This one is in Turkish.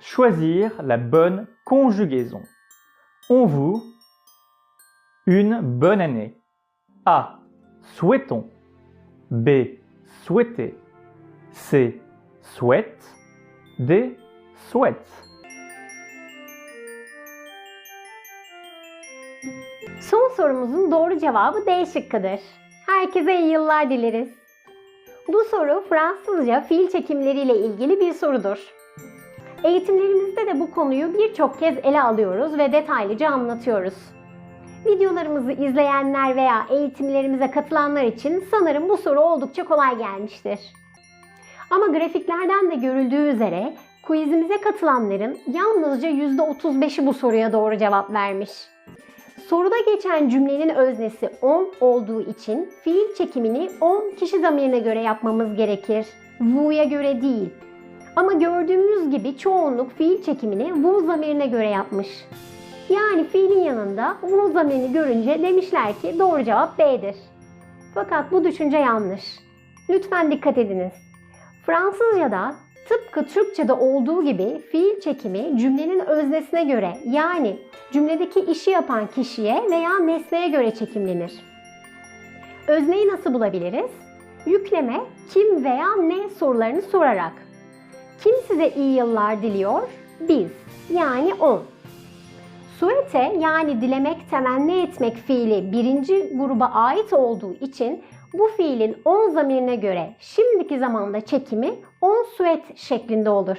choisir la bonne conjugaison. On vous une bonne année. A. Souhaitons. B. Souhaiter. C. Souhaite. D. Souhaite. Son sorumuzun doğru cevabı D şıkkıdır. Herkese iyi yıllar dileriz. Bu soru Fransızca fiil çekimleriyle ilgili bir sorudur. Eğitimlerimizde de bu konuyu birçok kez ele alıyoruz ve detaylıca anlatıyoruz. Videolarımızı izleyenler veya eğitimlerimize katılanlar için sanırım bu soru oldukça kolay gelmiştir. Ama grafiklerden de görüldüğü üzere quizimize katılanların yalnızca %35'i bu soruya doğru cevap vermiş. Soruda geçen cümlenin öznesi on olduğu için fiil çekimini on kişi zamirine göre yapmamız gerekir. Vu'ya göre değil. Ama gördüğümüz gibi çoğunluk fiil çekimini vu zamirine göre yapmış. Yani fiilin yanında vu zamirini görünce demişler ki doğru cevap B'dir. Fakat bu düşünce yanlış. Lütfen dikkat ediniz. Fransızca'da tıpkı Türkçe'de olduğu gibi fiil çekimi cümlenin öznesine göre yani cümledeki işi yapan kişiye veya nesneye göre çekimlenir. Özneyi nasıl bulabiliriz? Yükleme kim veya ne sorularını sorarak. Kim size iyi yıllar diliyor? Biz yani on. Suete yani dilemek, temenni etmek fiili birinci gruba ait olduğu için bu fiilin on zamirine göre şimdiki zamanda çekimi on suet şeklinde olur.